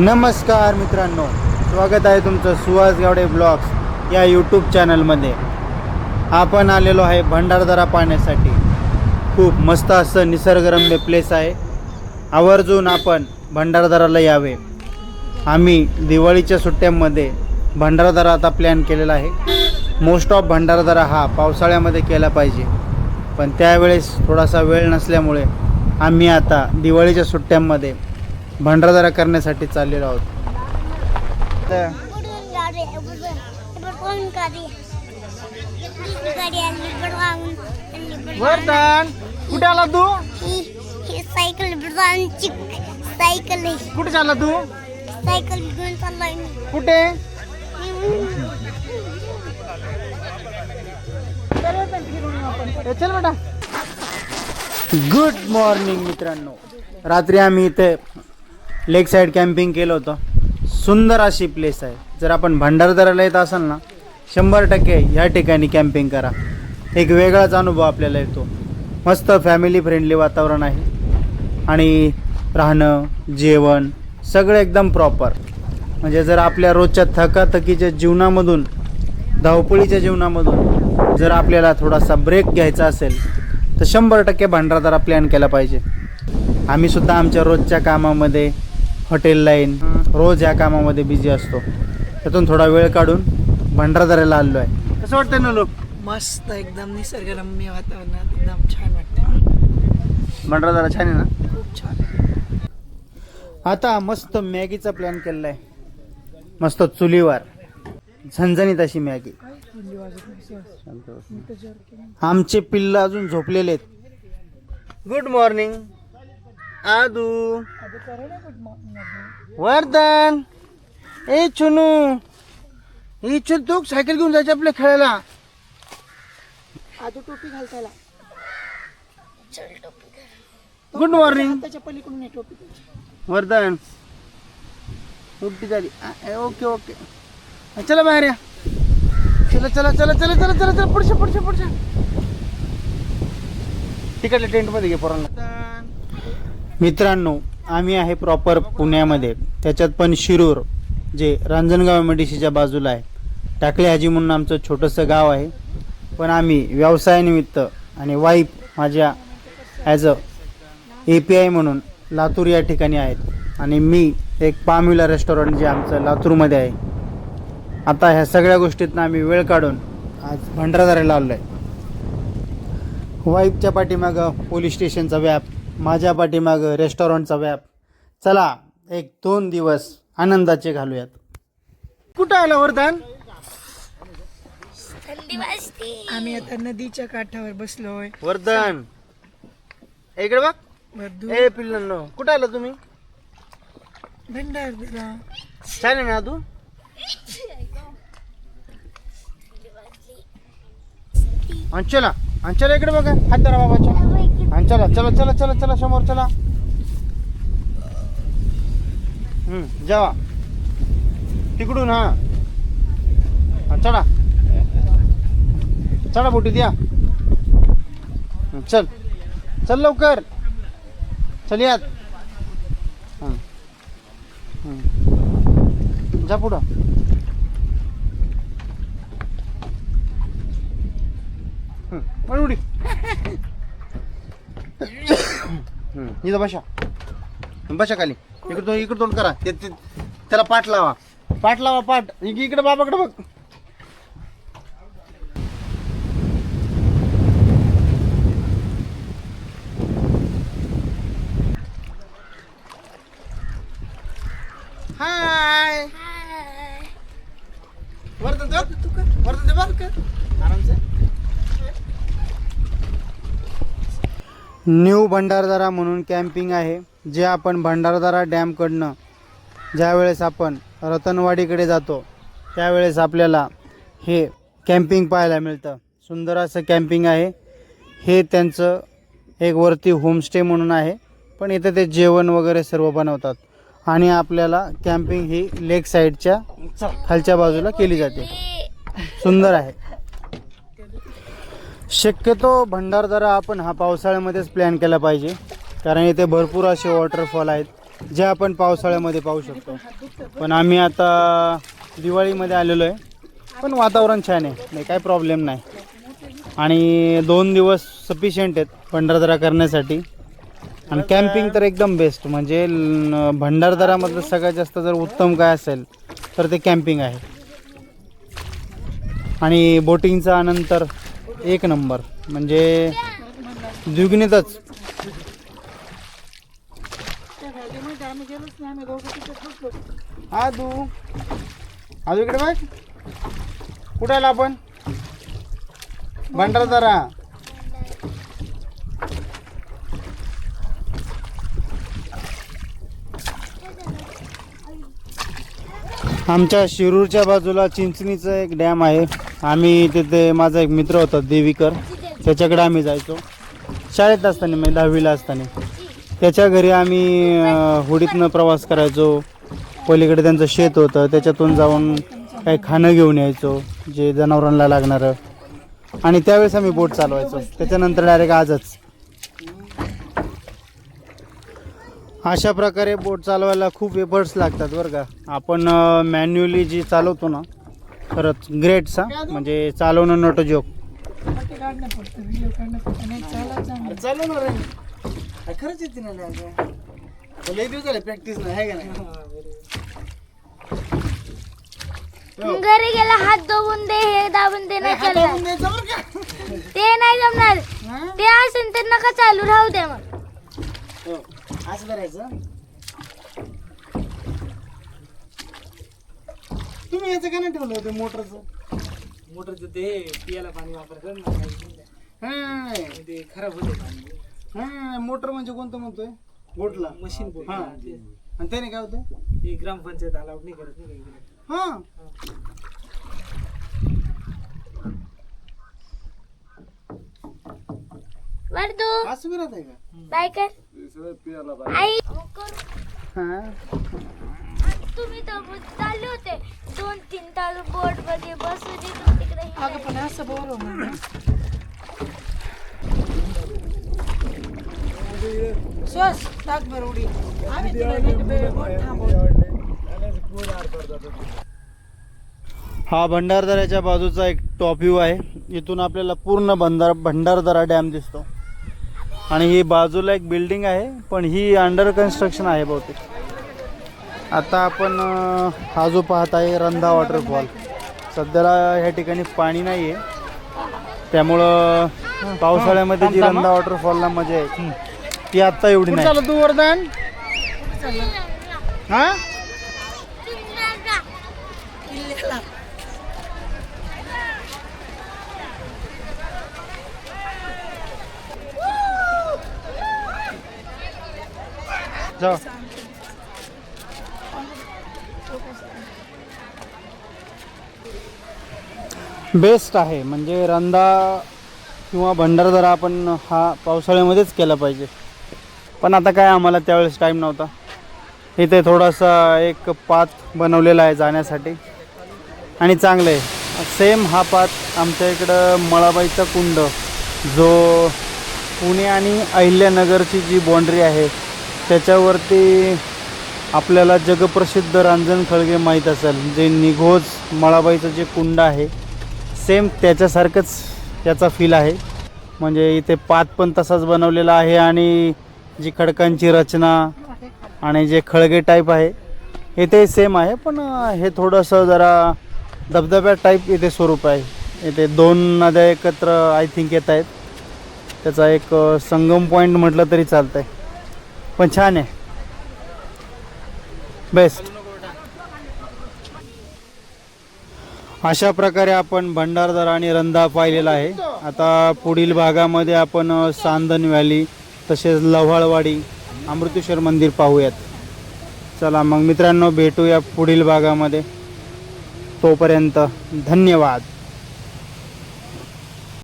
नमस्कार मित्रांनो स्वागत आहे तुमचं सुहास गावडे ब्लॉग्स या यूट्यूब चॅनलमध्ये आपण आलेलो आहे भंडारदरा पाहण्यासाठी. खूप मस्त असं निसर्गरम्य प्लेस आहे. आवर्जून आपण भंडारदराला यावे. आम्ही दिवाळीच्या सुट्ट्यांमध्ये भंडारदरा आता प्लॅन केलेला आहे. मोस्ट ऑफ भंडारदरा हा पावसाळ्यामध्ये केला पाहिजे. पण त्यावेळेस थोडासा वेळ नसल्यामुळे आम्ही आता दिवाळीच्या सुट्ट्यांमध्ये भंडारदारा करण्यासाठी चाललेलो आहोत. कुठे आला तू? सायकल सायकल कुठे चालला तू? सायकल घेऊन कुठे गुड मॉर्निंग मित्रांनो. रात्री आम्ही इथे लेक साईड कॅम्पिंग केलं होतं. सुंदर अशी प्लेस आहे. जर आपण भंडारदराला येत असाल ना शंभर टक्के ह्या ठिकाणी कॅम्पिंग करा. एक वेगळाच अनुभव आपल्याला येतो. मस्त फॅमिली फ्रेंडली वातावरण आहे. आणि राहणं जेवण सगळं एकदम प्रॉपर म्हणजे जर आपल्या रोजच्या थकाथकीच्या जीवनामधून धावपळीच्या जीवनामधून जर आपल्याला थोडासा ब्रेक घ्यायचा असेल तर शंभर टक्के भंडारदारा प्लॅन केला पाहिजे. आम्हीसुद्धा आमच्या रोजच्या कामामध्ये हॉटेल लाईन रोज या कामामध्ये बिझी असतो. त्यातून थोडा वेळ काढून भंडारदऱ्याला आलो आहे कसं वाटतं ना लोक? मस्त एकदम निसर्गरम्य वातावरणात एकदम छान वाटतं भंडारदरा छान आहे ना? खूप छान आता मस्त मॅगीचा प्लॅन केलेला आहे मस्त चुलीवर. झणझणीत अशी मॅगी. आमचे पिल्ल अजून झोपलेले आहेत. Good morning Adu. वर्धन. ए चुनू ए चुन तू सायकल घेऊन जायचं आपल्या खेळायला. आजू टोपी घालतायला गुड मॉर्निंग. त्याच्या पलीकडून ये टोपी. वर्धन. झाली. आ, ओके ओके. आ, चला बाहेर या. चला चला चला चला चला चला चला पुढच्या पुढच्या पुढच्या. तिकडल्या टेंटमध्ये घे पोरांना. मित्रांनो आम्ही आहे प्रॉपर पुण्यामध्ये. त्याच्यात पण शिरूर जे रांजणगाव एम बाजूला आहे. टाकले हाजी म्हणून आमचं छोटंसं गाव आहे. पण आम्ही व्यवसायानिमित्त आणि वाईफ माझ्या as a A P I म्हणून लातूर या ठिकाणी आहेत. आणि मी एक पामिला रेस्टॉरंट जे आमचं लातूरमध्ये आहे. आता ह्या सगळ्या गोष्टीतनं आम्ही वेळ काढून आज भंडारदाऱ्याला आलो आहे वाईफच्या पाठीमागं पोलीस स्टेशनचा व्याप. माझ्या पाठीमागं रेस्टॉरंटचा व्याप. चला एक दोन दिवस आनंदाचे घालूयात. कुठं आलं pasti. आम्ही आता नदीच्या काठावर बसलोय. वर्धन इकडे बघ. वरदू ए पिल्लांनो कुठं आलं तुम्ही? भंडारदरा. छान आहे ना तू? अंचला अंचला इकडे बघा. हात धरा बाबाच्या. आणि चला चला चला चला चला समोर चला. हम्म जेवा. तिकडून हा. चढा. चढा बोटी द्या. चल. चल लवकर. चल यात. जा पुढं. पण उडी. इथं बशा बशा खाली. इकडं इकडं तोंड करा. ते ते- त्याला पाठ लावा. पाठ लावा पाठ. इक- इकडे बाबाकडे बघ हाय Hai. वर्धन दे वर्धन दे बघ आराम से न्यू भंडारदारा म्हणून कॅम्पिंग आहे जे आपण भंडारदारा डॅमकडनं ज्यावेळेस आपण रतनवाडीकडे जातो त्यावेळेस आपल्याला हे कॅम्पिंग पाहायला मिळतं. सुंदर असं कॅम्पिंग आहे. हे त्यांचं एक वरती होमस्टे म्हणून आहे पण इथं ते जेवण वगैरे सर्व बनवतात. आणि आपल्याला कॅम्पिंग ही लेक साईडच्या खालच्या बाजूला केली जाते. सुंदर आहे. शक्यतो भंडारदरा आपण हा पावसाळ्यामध्येच प्लॅन केला पाहिजे. कारण इथे भरपूर असे वॉटरफॉल आहेत जे आपण पावसाळ्यामध्ये पाहू शकतो. पण आम्ही आता दिवाळीमध्ये आलेलो आहे. पण वातावरण छान आहे नाही काही प्रॉब्लेम नाही. आणि दोन दिवस सफिशियंट आहेत भंडारदरा करण्यासाठी. आणि कॅम्पिंग तर एकदम बेस्ट म्हणजे भंडारदरामधलं सगळ्यात जास्त जर उत्तम काय असेल तर ते कॅम्पिंग आहे. आणि बोटिंगचा आनंद तर एक नंबर. म्हणजे द्विगुणितच हा तू. आम्ही इकडे बघ. कुठे आला आपण? भंडारदारा आमच्या शिरूरच्या बाजूला चिंचणीचं एक डॅम आहे. आम्ही तिथे माझा एक मित्र होता देवीकर. त्याच्याकडे आम्ही जायचो. शाळेत असताना म्हणजे दहावीला असताना. त्याच्या घरी आम्ही अं, होडीतनं प्रवास करायचो. पलीकडे त्यांचं शेत होतं. त्याच्यातून जाऊन काही खाणं घेऊन यायचो जे जनावरांना लागणारं. आणि त्यावेळेस आम्ही बोट चालवायचो. त्याच्यानंतर डायरेक्ट आजच. अशा प्रकारे बोट चालवायला खूप एफर्ट्स लागतात बरं का. आपण मॅन्युअली जी चालवतो ना खरंच ग्रेट सा म्हणजे चालवणं नोट जोक खरंच येते ना लय दिवस झाले प्रॅक्टिस नाही आहे का नाही घरी गेला हात धुवून दे हे दाबून दे नाही चालणार? ते नाही जमणार. ते असेल तर नका चालू राहू दे मग. हो, असं करायचं. तुम्ही याचं का नाही ठेवलं होतं मोटरचं? मोटरचं ते पियाला पाणी वापरतात ना हा ते खराब होते पाणी. हा मोटर म्हणजे कोणतं म्हणतोय? बोटला. मशीन हा. आणि त्याने काय होतं? हे ग्रामपंचायत अलाउड नाही करत नाही. हा. वर्दू असं आहे का? बाय कर. आई. हा. तुम्ही तर चालले होते. दोन तीन तास बोटमध्ये बसून इकडे तिकडे. अगं पण असं बोर श्वास टाक बरं उडी. आम्ही तुला बोट थांबवतो. हा भंडारदऱ्याच्या बाजूचा एक टॉप व्ह्यू आहे. इथून आपल्याला पूर्ण भंडार भंडारदरा डॅम दिसतो. आणि ही बाजूला एक बिल्डिंग आहे पण ही अंडर कन्स्ट्रक्शन आहे बहुतेक. आता आपण हा जो पाहत आहे रंधा वॉटरफॉल सध्याला ह्या ठिकाणी पाणी नाही आहे त्यामुळं पावसाळ्यामध्ये जी रंधा वॉटरफॉलला मजा आहे ती आत्ता एवढी नाही. तू वरदान? हा? जा बेस्ट आहे. म्हणजे रंधा किंवा भंडारदरा आपण हा पावसाळ्यामध्येच केला पाहिजे. पण आता काय आम्हाला त्यावेळेस टाईम नव्हता. इथे थोडासा एक पाथ बनवलेला आहे जाण्यासाठी. आणि चांगलं आहे. सेम हा पाथ आमच्या इकडं मळाबाईचा कुंड जो पुणे आणि अहिल्यानगरची जी बाँड्री आहे त्याच्यावरती आपल्याला जगप्रसिद्ध रांजण खळगे माहीत असेल जे निघोज मळाबाईचं जे कुंड आहे. सेम त्याच्यासारखंच याचा फील आहे. म्हणजे इथे पात पण तसाच बनवलेला आहे आणि जी खडकांची रचना आणि जे खळगे टाईप आहे हे ते सेम आहे. पण हे थोडंसं जरा धबधब्या टाईप इथे स्वरूप आहे. इथे दोन नद्या एकत्र आय थिंक येत आहेत. त्याचा एक संगम पॉईंट म्हटलं तरी चालतं आहे पण छान आहे. बेस्ट अशा प्रकारे आपण भंडारदरा आणि रंधा पाहिलेला आहे. आता पुढील भागामध्ये आपण सांदन व्हॅली तसेच लव्हाळवाडी अमृतेश्वर मंदिर पाहूयात. चला मग मित्रांनो भेटूया पुढील भागामध्ये. तोपर्यंत धन्यवाद.